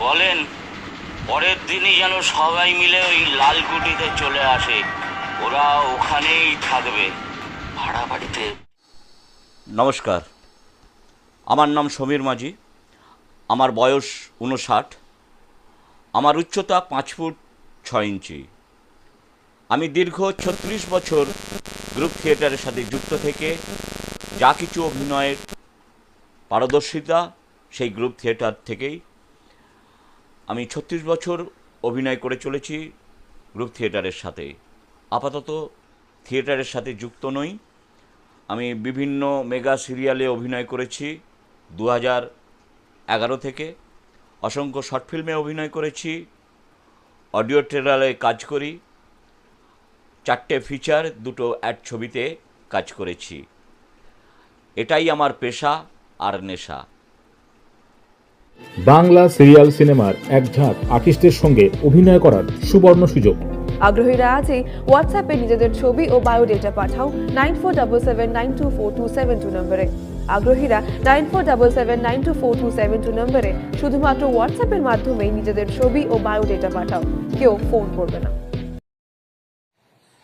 বলেন, পরের দিনই যেন সবাই মিলে ওই লালকুটিতে চলে আসে। ওরা ওখানেই থাকবে। ভাড়া বাড়িতে। নমস্কার। আমার নাম সমীর মাঝি। আমার বয়স উনষাট আমার উচ্চতা পাঁচ ফুট ছয় ইঞ্চি। আমি দীর্ঘ ছত্রিশ বছর গ্রুপ থিয়েটারের সাথে যুক্ত থেকে যা কিছু অভিনয়ের পারদর্শিতা সেই গ্রুপ থিয়েটার থেকেই আমি ছত্রিশ বছর অভিনয় করে চলেছি গ্রুপ থিয়েটারের সাথে। আপাতত থিয়েটারের সাথে যুক্ত নই। আমি বিভিন্ন মেগা সিরিয়ালে অভিনয় করেছি দু হাজার এগারো থেকে। অসংখ্য শর্ট ফিল্মে অভিনয় করেছি। অডিও ট্রেলারে কাজ করি। চারটে ফিচার, দুটো অ্যাড ছবিতে কাজ করেছি। এটাই আমার পেশা আর নেশা। বাংলা সিরিয়াল সিনেমার এক ঝাঁক আর্টিস্টের সঙ্গে অভিনয় করার সুবর্ণ সুযোগ। আগ্রহীরা আজই হোয়াটসঅ্যাপে নিজেদের ছবি ও বায়োডেটা পাঠাও nine four double seven nine two four two seven two নম্বরে। আগ্রহীরা nine four double seven nine two four two seven two নম্বরে শুধুমাত্র হোয়াটসঅ্যাপের মাধ্যমেই নিজেদের ছবি ও বায়োডেটা পাঠাও কেউ ফোন করবে না।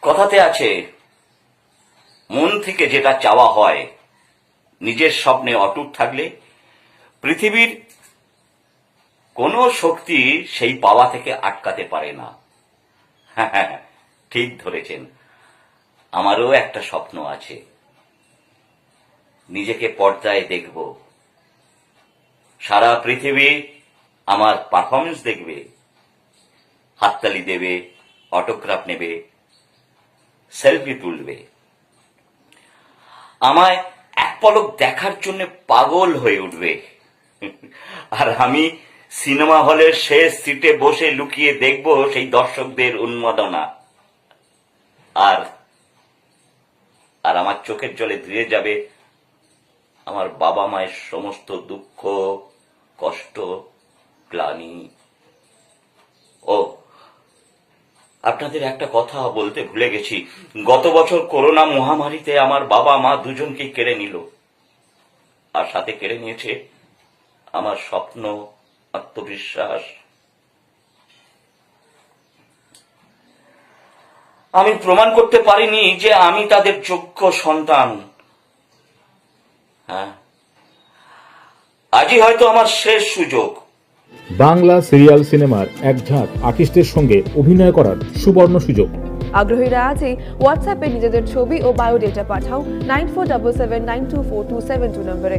কথাতে আছে মন থেকে যেটা চাওয়া হয় নিজের স্বপ্নে অটুট থাকলে পৃথিবীর কোনো শক্তি সেই পাওয়া থেকে আটকাতে পারে না। হ্যাঁ ঠিক ধরেছেন। আমারও একটা স্বপ্ন আছে। নিজেকে পর্দায় দেখব। সারা পৃথিবী আমার পারফরমেন্স দেখবে। হাততালি দেবে অটোগ্রাফ নেবে সেলফি তুলবে। আমায় এক পলক দেখার জন্য পাগল হয়ে উঠবে। আর আমি সিনেমা হলের শেষ সিটে বসে লুকিয়ে দেখব সেই দর্শকদের উন্মাদনা। আর আর আমার চোখের জলে ধুয়ে যাবে আমার বাবা মায়ের সমস্ত দুঃখ, কষ্ট, গ্লানি। ও, আপনাদের একটা কথা বলতে ভুলে গেছি। গত বছর করোনা মহামারীতে আমার বাবা মা দুজনকেই কেড়ে নিল। আর সাথে কেড়ে নিয়েছে আমার স্বপ্ন আত্মবিশ্বাস। আমি প্রমাণ করতে পারিনি যে আমি তাদের যোগ্য সন্তান। হ্যাঁ। আজই হয়তো আমার শেষ সুযোগ। বাংলা সিরিয়াল সিনেমার এক ঝাঁক আর্টিস্টের সঙ্গে অভিনয় করার সুবর্ণ সুযোগ। আগ্রহীরা আজই হোয়াটসঅ্যাপে নিজেদের ছবি ও বায়োডেটা পাঠাও nine four double seven nine two four two seven two নম্বরে।